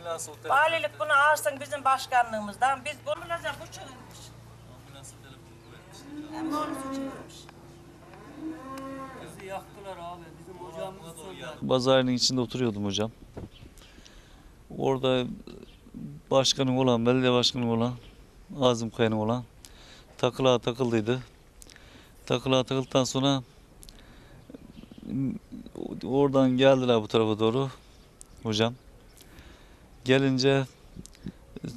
Ambulans o telefon. Valilik bunu alsın bizim başkanlığımızdan. Biz bunu bulacağız bu çığırmış. Ambulans o telefonu koymuş. Hem çığırmış. Bizi yaktılar abi. Bizim ocağımızı söndürdüler. Bazarının içinde oturuyordum hocam. Orada başkanım olan, belediye başkanım olan, Azim Kaya'nın olan takıla takıldıydı. Takıla takıldıktan sonra oradan geldiler bu tarafa doğru hocam. Gelince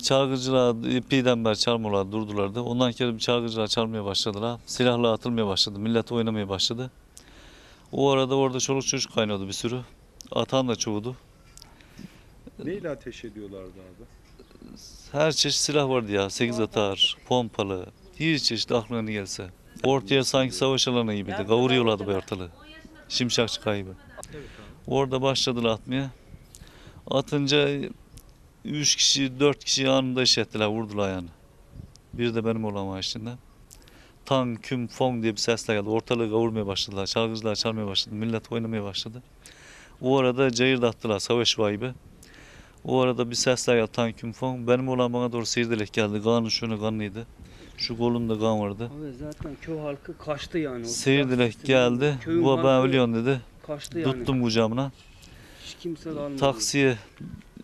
çalgıcılar ipiden beri çalmıyorlar, durdulardı. Ondan sonra çalgıcılar çalmaya başladılar. Silahla atılmaya başladı. Millet oynamaya başladı. O arada orada çoluk çocuk kaynıyordu bir sürü. Atan da çoğudu. Neyle ateş ediyorlardı abi? Her çeşit silah vardı ya. Sekiz atar, pompalı, her çeşit aklına ne gelse. Ortaya sanki savaş alanı gibiydi. Kavuruyorlardı bu ortalığı. Şimşek çıkar gibi. Orada başladılar atmaya. Atınca üç kişi, dört kişi anında iş ettiler, vurdular yani. Bir de benim olan var içinde. Tan, küm, fong diye bir sesler geldi. Ortalığı kavurmaya başladılar. Çalgıcılar çalmaya başladı. Millet oynamaya başladı. O arada cayır attılar savaş vibe'ı. O arada bir sesler geldi tan, küm, fong. Benim olan bana doğru seyirdelek geldi. Kanı şunu kanlıydı. Şu kolumda kan vardı. Abi zaten köy halkı kaçtı yani. Seyirdelek geldi. Bu ben biliyorum dedi. Kaçtı yani. Tuttum kucağımına. Hiç kimse kalmadı. Taksiye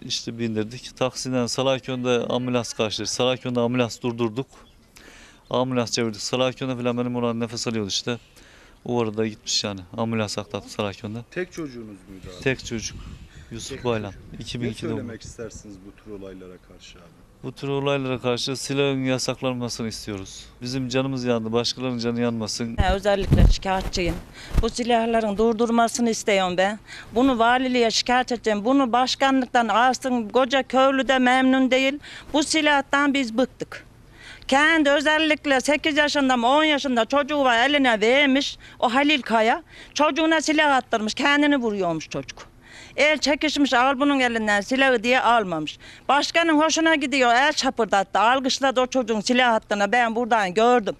işte bindirdik. Taksiden Salaköy'de ambulans karşıladı. Salaköy'de ambulans durdurduk. Ambulans çevirdik. Salaköy'de falan benim olan nefes alıyordu işte. O arada gitmiş yani. Ambulans aklattık Salaköy'de. Tek çocuğunuz muydu abi? Tek çocuk. Yusuf Baylan. Ne 2002'de doğumlu. söylemek istersiniz bu tür olaylara karşı abi? Bu tür olaylara karşı silahın yasaklanmasını istiyoruz. Bizim canımız yandı. Başkalarının canı yanmasın. Ha, özellikle şikayetçiyim. Bu silahların durdurmasını istiyorum ben. Bunu valiliğe şikayet edeceğim. Bunu başkanlıktan alsın. Koca köylü de memnun değil. Bu silahtan biz bıktık. Kendi özellikle 8 yaşında mı 10 yaşında çocuğu var eline vermiş o Halil Kaya. Çocuğuna silah attırmış kendini vuruyormuş çocuk. El çekişmiş al bunun elinden silahı diye almamış. Başkanın hoşuna gidiyor el çapırdattı alkışladı o çocuğun silah attığını ben buradan gördüm.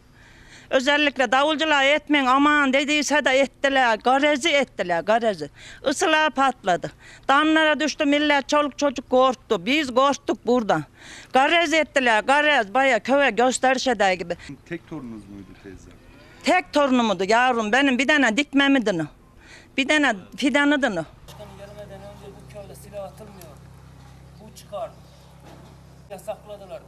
Özellikle davulcular etmeyin aman dediyse de ettiler. Garezi ettiler garezi. Isılar patladı. Damlara düştü millet çoluk çocuk korktu. Biz korktuk buradan. Garez ettiler garez baya köye gösteriş eder gibi. Tek torununuz muydu teyze? Tek torunumdu yavrum benim bir tane dikmemidin o. Bir tane fidanıdın o. Başkanın gelmeden önce bu köyde silah atılmıyor. Bu çıkar. Yasakladılar.